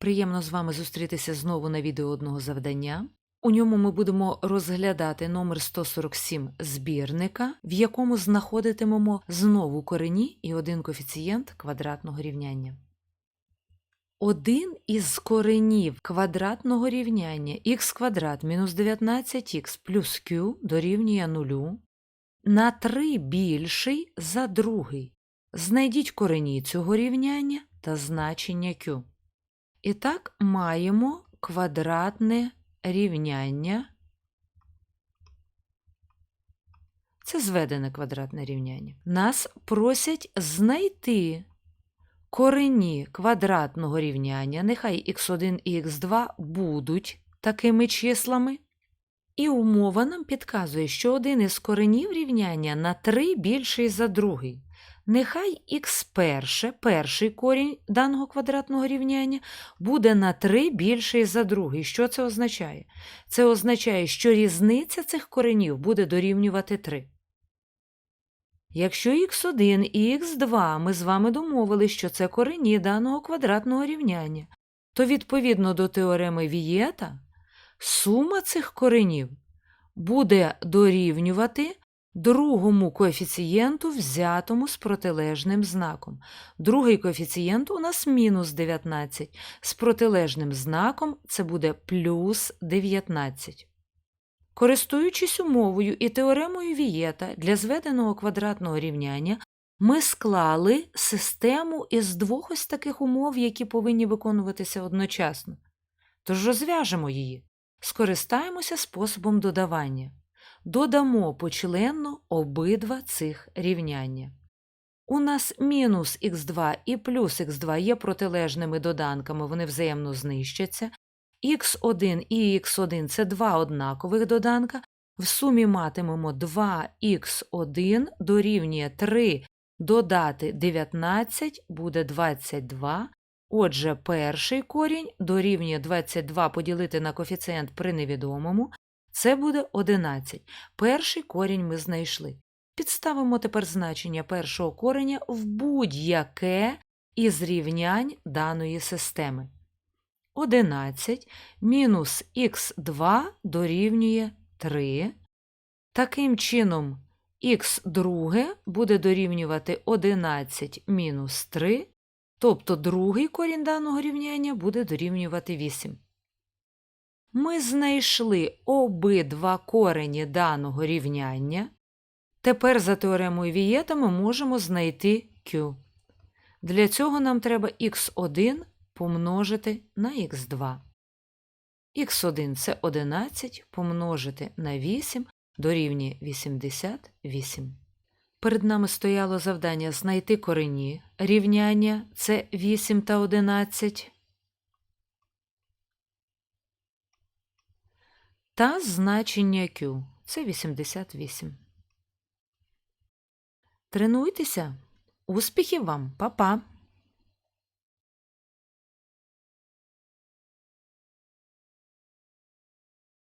Приємно з вами зустрітися знову на відео одного завдання. У ньому ми будемо розглядати номер 147 збірника, в якому знаходитимемо знову корені і один коефіцієнт квадратного рівняння. Один із коренів квадратного рівняння х квадрат мінус 19х плюс q дорівнює нулю на 3 більший за другий. Знайдіть корені цього рівняння та значення q. І так маємо квадратне рівняння. Це зведене квадратне рівняння. Нас просять знайти корені квадратного рівняння, нехай х1 і х2 будуть такими числами. І умова нам підказує, що один із коренів рівняння на 3 більший за другий. Нехай х перше, перший корінь даного квадратного рівняння, буде на 3 більший за другий. Що це означає? Це означає, що різниця цих коренів буде дорівнювати 3. Якщо х1 і х2 ми з вами домовили, що це корені даного квадратного рівняння, то відповідно до теореми Вієта сума цих коренів буде дорівнювати другому коефіцієнту, взятому з протилежним знаком. Другий коефіцієнт у нас мінус 19, з протилежним знаком це буде плюс 19. Користуючись умовою і теоремою Вієта для зведеного квадратного рівняння, ми склали систему із двох ось таких умов, які повинні виконуватися одночасно. Тож розв'яжемо її, скористаємося способом додавання. Додамо почленно обидва цих рівняння. У нас мінус х2 і плюс х2 є протилежними доданками, вони взаємно знищаться. х1 і х1 це два однакових доданка. В сумі матимемо 2х1 дорівнює 3 додати 19 буде 22. Отже, перший корінь дорівнює 22 поділити на коефіцієнт при невідомому. Це буде 11. Перший корінь ми знайшли. Підставимо тепер значення першого кореня в будь-яке із рівнянь даної системи. 11 мінус х2 дорівнює 3. Таким чином, х друге буде дорівнювати 11 мінус 3, тобто другий корінь даного рівняння буде дорівнювати 8. Ми знайшли обидва корені даного рівняння. Тепер за теоремою Вієта ми можемо знайти q. Для цього нам треба х1 помножити на х2. х1 це 11 помножити на 8 дорівнює 88. Перед нами стояло завдання знайти корені рівняння це 8 та 11. Та значення Q це 88. Тренуйтеся. Успіхів вам, Па-па!